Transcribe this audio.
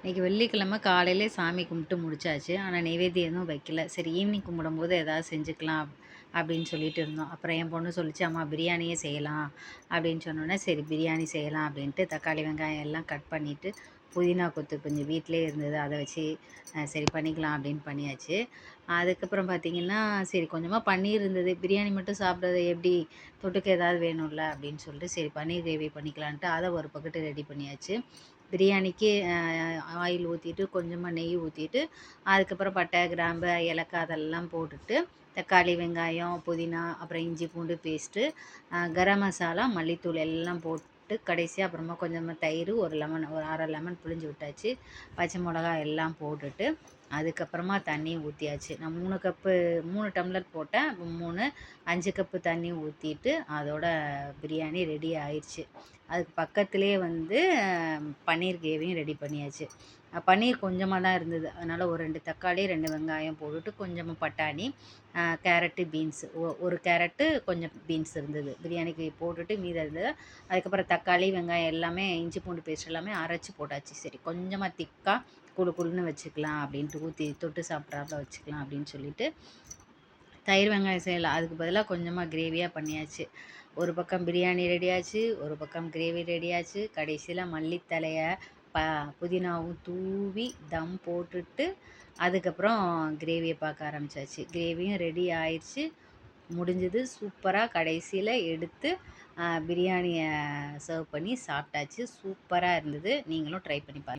இன்றைக்கி வெள்ளிக்கிழமை காலையிலே சாமி கும்பிட்டு முடிச்சாச்சு. ஆனால் நைவேத்தியம் எதுவும் வைக்கல. சரி ஈவினிங் கும்பிடும்போது எதாவது செஞ்சுக்கலாம் அப்படின்னு சொல்லிட்டு இருந்தோம். அப்புறம் என் பொண்ணு சொல்லிச்சு அம்மா பிரியாணியே செய்யலாம். அப்படின்னு சொன்னோன்னே சரி பிரியாணி செய்யலாம். அப்படின்ட்டு தக்காளி வெங்காயம் எல்லாம் கட் பண்ணிவிட்டு புதினா கொத்து கொஞ்சம் வீட்டிலே இருந்தது. அதை வச்சு சரி பண்ணிக்கலாம் அப்படின்னு பண்ணியாச்சு. அதுக்கப்புறம் பார்த்திங்கன்னா சரி கொஞ்சமாக பன்னீர் இருந்தது. பிரியாணி மட்டும் சாப்பிட்றது எப்படி? தொட்டுக்க ஏதாவது வேணும்ல அப்படின்னு சொல்லிட்டு சரி பன்னீர் கிரேவி பண்ணிக்கலான்ட்டு அதை ஒரு பக்கெட்டு ரெடி பண்ணியாச்சு. பிரியாணிக்கு ஆயில் ஊற்றிட்டு கொஞ்சமாக நெய் ஊற்றிட்டு அதுக்கப்புறம் பட்டை கிராம்பு ஏலக்காய் அதெல்லாம் போட்டுட்டு தக்காளி வெங்காயம் புதினா அப்புறம் இஞ்சி பூண்டு பேஸ்ட்டு கரம் மசாலா மல்லித்தூள் எல்லாம் போட்டு கடைசியாக அப்புறமா கொஞ்சமாக தயிர் ஒரு லெமன் ஒரு அரை லெமன் புளிஞ்சு விட்டாச்சு. பச்சை மிளகா எல்லாம் போட்டுட்டு அதுக்கப்புறமா தண்ணி ஊற்றியாச்சு நான் மூணு கப்பு மூணு டம்ளர் போட்டேன். மூணு அஞ்சு கப்பு தண்ணி ஊற்றிட்டு அதோட பிரியாணி ரெடி ஆயிடுச்சு அதுக்கு பக்கத்துலேயே வந்து பன்னீர் கிரேவியும் ரெடி பண்ணியாச்சு. பன்னீர் கொஞ்சமாக தான் இருந்தது. அதனால் ஒரு ரெண்டு தக்காளி ரெண்டு வெங்காயம் போட்டுட்டு கொஞ்சமாக பட்டாணி கேரட்டு பீன்ஸு. ஒரு கேரட்டு கொஞ்சம் பீன்ஸ் இருந்தது. பிரியாணிக்கு போட்டுட்டு மீதம் இருந்தது. அதுக்கப்புறம் தக்காளி வெங்காயம் எல்லாமே இஞ்சி பூண்டு பேஸ்ட் எல்லாமே அரைச்சி போட்டாச்சு. சரி கொஞ்சமாக திக்காக குழு குழுன்னு வச்சுக்கலாம் அப்படின்ட்டு ஊற்றி தொட்டு சாப்பிட்றாப்புல வச்சுக்கலாம் அப்படின்னு சொல்லிட்டு தயிர் வெங்காயம் செய்யலாம். அதுக்கு பதிலாக கொஞ்சமாக கிரேவியாக பண்ணியாச்சு. ஒரு பக்கம் பிரியாணி ரெடியாச்சு ஒரு பக்கம் கிரேவி ரெடியாச்சு கடைசியில் மல்லித்தலையை ப புதினாவும் தூவி தம் போட்டுட்டு அதுக்கப்புறம் கிரேவியை பார்க்க ஆரம்பித்தாச்சு கிரேவியும் ரெடி ஆயிடுச்சு முடிஞ்சது சூப்பராக கடைசியில் எடுத்து பிரியாணியை சர்வ் பண்ணி சாப்பிட்டாச்சு. சூப்பராக இருந்தது. நீங்களும் ட்ரை பண்ணி பாருங்கள்